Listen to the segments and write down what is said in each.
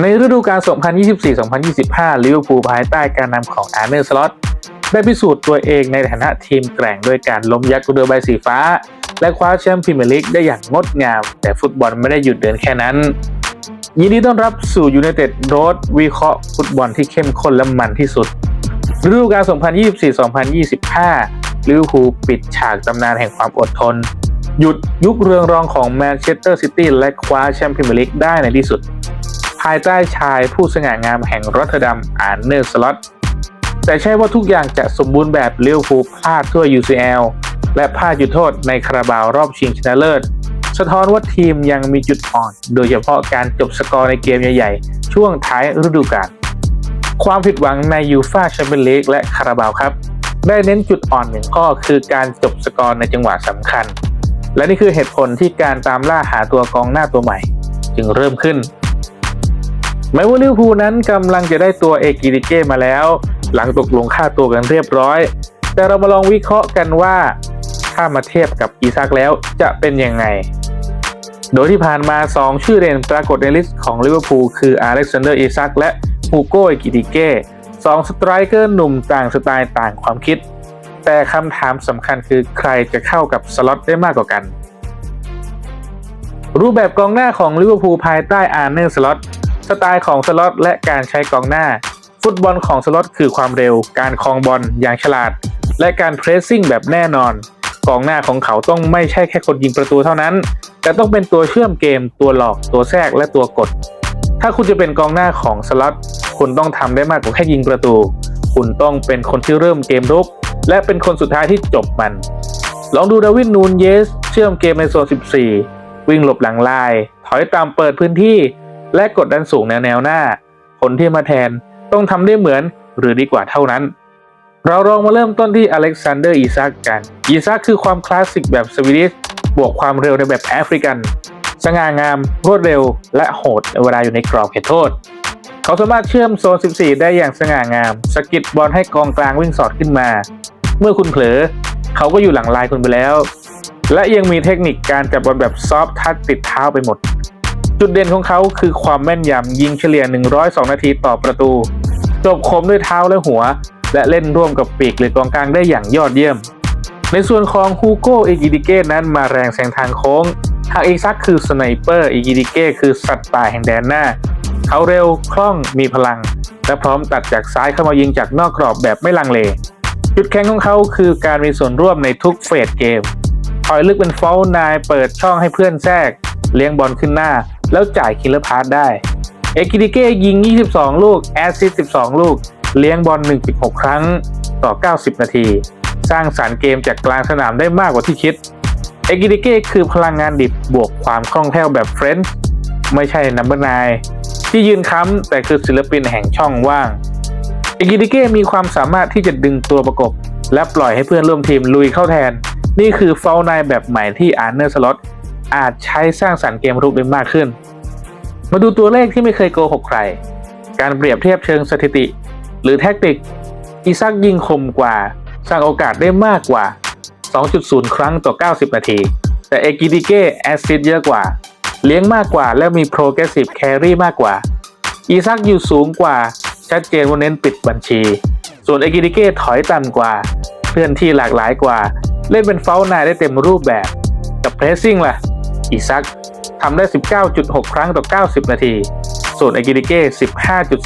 ในฤดูกาล 2024-2025 ลิเวอร์พูลภายใต้การนำของอาร์เนอร์สล็อตได้พิสูจน์ตัวเองในฐานะทีมแกร่งด้วยการล้มยักษ์เรือใบสีฟ้า และคว้าแชมป์พรีเมียร์ลีกได้อย่างงดงาม แต่ฟุตบอลไม่ได้หยุดเดินแค่นั้น ยินดีต้อนรับสู่ยู i นเต็ดโรดวิเคราะห์ฟุตบอลที่เข้มข้นและมันที่สุด ฤดูกาล 2024-2025 ลิเวอร์พูลปิดฉากตำนานแห่งความอดทน หยุดยุคเรืองรองของแมนเชสเตอร์ซิตี้และคว้าแชมป์พรีเมียร์ลีกได้ในที่สุด ภายใต้ชายผู้สง่างามแห่งรอตเทอร์ดัมอาร์เนอร์สล็อตแต่ใช่ว่าทุกอย่างจะสมบูรณ์แบบเลิเวอร์พูพลาดทั่ว UCL และพลาดจุดโทษในคาราบาวรอบชิงชนะเลิศ สะท้อนว่าทีมยังมีจุดอ่อน โดยเฉพาะการจบสกอร์ในเกมใหญ่ๆ ช่วงท้ายฤดูกาลความผิดหวังในยูฟาแชมเปี้ยนลีกและคาราบาวครับ ได้เน้นจุดอ่อนหนึ่งข้อคือการจบสกอร์ในจังหวะสำคัญ และนี่คือเหตุผลที่การตามล่าหาตัวกองหน้าตัวใหม่ จึงเริ่มขึ้น แม้ว่าลิเวอร์พูลนั้นกำลังจะได้ตัวเอกิริเก้มาแล้ว หลังตกลงค่าตัวกันเรียบร้อย แต่เรามาลองวิเคราะห์กันว่าถ้ามาเทียบกับอีซักแล้วจะเป็นยังไง โดยที่ผ่านมา 2 ชื่อเด่นปรากฏในลิสต์ของลิเวอร์พูลคืออเล็กซานเดอร์อีซักและฮูโกเอกิติเก้สองสไตรเกอร์หนุ่มต่างสไตล์ต่างความคิด แต่คำถามสำคัญคือใครจะเข้ากับสล็อตได้มากกว่ากัน รูปแบบกองหน้าของลิเวอร์พูลภายใต้อาร์เนอร์สล็อต สไตล์ของสล็อตและการใช้กองหน้า ฟุตบอลของสล็อตคือความเร็ว การครองบอลอย่างฉลาด และการเพรสซิ่งแบบแน่นอน กองหน้าของเขาต้องไม่ใช่แค่คนยิงประตูเท่านั้น แต่ต้องเป็นตัวเชื่อมเกม ตัวหลอก ตัวแทรกและตัวกด ถ้าคุณจะเป็นกองหน้าของสล็อตคุณต้องทำได้มากกว่าแค่ยิงประตู คุณต้องเป็นคนที่เริ่มเกมรุก และเป็นคนสุดท้ายที่จบมัน ลองดูดาวิดนูนเยส เชื่อมเกมในโซน 14 วิ่งหลบหลังลาย ถอยตามเปิดพื้นที่ และกดดันสูงแนวแนวหน้า คนที่มาแทนต้องทำได้เหมือนหรือดีกว่าเท่านั้น เราลองมาเริ่มต้นที่อเล็กซานเดอร์อีซักกัน อีซักคือความคลาสสิกแบบสวีดิชบวกความเร็วในแบบแอฟริกัน สง่างาม รวดเร็ว และโหดเวลาอยู่ในกรอบเขตโทษ เขาสามารถเชื่อมโซน 14 ได้อย่างสง่างาม สกิดบอลให้กองกลางวิ่งสอดขึ้นมา เมื่อคุณเผลอ เขาก็อยู่หลังลายคุณไปแล้ว และยังมีเทคนิคการจับบอลแบบซอฟทัชติดเท้าไปหมด จุดเด่นของเขาคือความแม่นยำยิงเฉลี่ย 102 นาทีต่อประตู จบคมด้วยเท้าและหัว และเล่นร่วมกับปีกหรือกองกลางได้อย่างยอดเยี่ยม ในส่วนของฮูโกเอกิดิเก้นั้นมาแรงแซงทางโค้งหากอีซักคือสไนเปอร์เอกิดิเก้คือสัตว์ป่าแห่งแดนหน้า เขาเร็วคล่องมีพลัง และพร้อมตัดจากซ้ายเข้ามายิงจากนอกกรอบแบบไม่ลังเล จุดแข็งของเขาคือการมีส่วนร่วมในทุกเฟสเกมถอยลึกเป็นฟอลนายเปิดช่องให้เพื่อนแทรก เลี้ยงบอลขึ้นหน้า แล้วจ่ายคิลเลอร์พาสได้ เอกิดิเก้ยิง 22 ลูก แอสซิส12 ลูก เลี้ยงบอล 1.6 ครั้งต่อ 90 นาที สร้างสารรค์เกมจากกลางสนามได้มากกว่าที่คิด เอกิดิเก้คือพลังงานดิบบวกความคล่องแคล่วแบบเฟรนช์ไม่ใช่นัมเบอร์นายที่ยืนค้ำแต่คือศิลปินแห่งช่องว่าง เอกิดิเก้มีความสามารถที่จะดึงตัวประกบ และปล่อยให้เพื่อนร่วมทีมลุยเข้าแทน นี่คือเฟลนายแบบใหม่ที่อาร์เนอร์สล็อต อาจใช้สร้างสรรค์เกมรุกได้มากขึ้น มาดูตัวเลขที่ไม่เคยโกหกใคร การเปรียบเทียบเชิงสถิติ หรือแท็กติก อีซักยิงคมกว่า สร้างโอกาสได้มากกว่า 2.0 ครั้งต่อ 90 นาที แต่เอกิดิเก้แอสซิสต์เยอะกว่า เลี้ยงมากกว่าและมีโปรเกรสซีฟแครี่มากกว่า อีซักอยู่สูงกว่า ชัดเจนว่าเน้นปิดบัญชี ส่วนเอกิดิเก้ถอยต่ำกว่าเพื่อนที่หลากหลายกว่า เล่นเป็นเฟลนายได้เต็มรูปแบบ กับเพรสซิ่งล่ะ อีซักทำได้ 19.6 ครั้งต่อ 90 นาที ส่วนเอกิดิเก้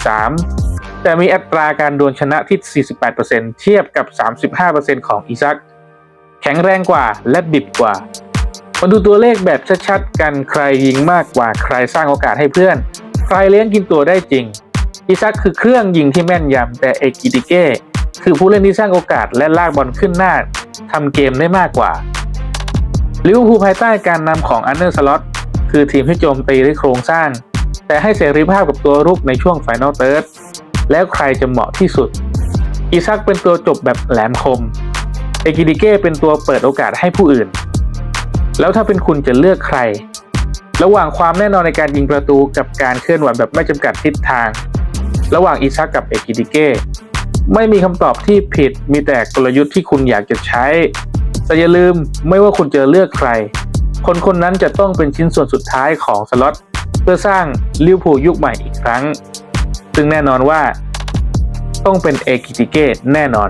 15.3 แต่มีอัตราการดวลชนะที่ 48%เทียบกับ 35%ของอีซัก แข็งแรงกว่าและดิบกว่า มาดูตัวเลขแบบชัดๆ กันใครยิงมากกว่าใครสร้างโอกาสให้เพื่อน ใครเลี้ยงกินตัวได้จริงอีซักคือเครื่องยิงที่แม่นยำแต่เอกิติเก้คือผู้เล่นที่สร้างโอกาสและลากบอลขึ้นหน้าทำเกมได้มากกว่า ลิเวอร์พูลภายใต้การนำของอันเนอร์สล็อตคือทีมที่โจมตีด้วยโครงสร้าง แต่ให้เสรีภาพกับตัวรุกในช่วงไฟนอลเติร์ดแล้วใครจะเหมาะที่สุด อีซักเป็นตัวจบแบบแหลมคม เอกิดิเก้เป็นตัวเปิดโอกาสให้ผู้อื่น แล้วถ้าเป็นคุณจะเลือกใคร ระหว่างความแน่นอนในการยิงประตูกับการเคลื่อนไหวแบบไม่จำกัดทิศทาง ระหว่างอีซักกับเอกิดิเก้ไม่มีคำตอบที่ผิดมีแต่กลยุทธ์ที่คุณอยากจะใช้ แต่อย่าลืมไม่ว่าคุณจะเลือกใคร คนคนนั้นจะต้องเป็นชิ้นส่วนสุดท้ายของสล็อตเพื่อสร้างลิวพูยุคใหม่อีกครั้ง ซึ่งแน่นอนว่า ต้องเป็นเอกิติเกตแน่นอน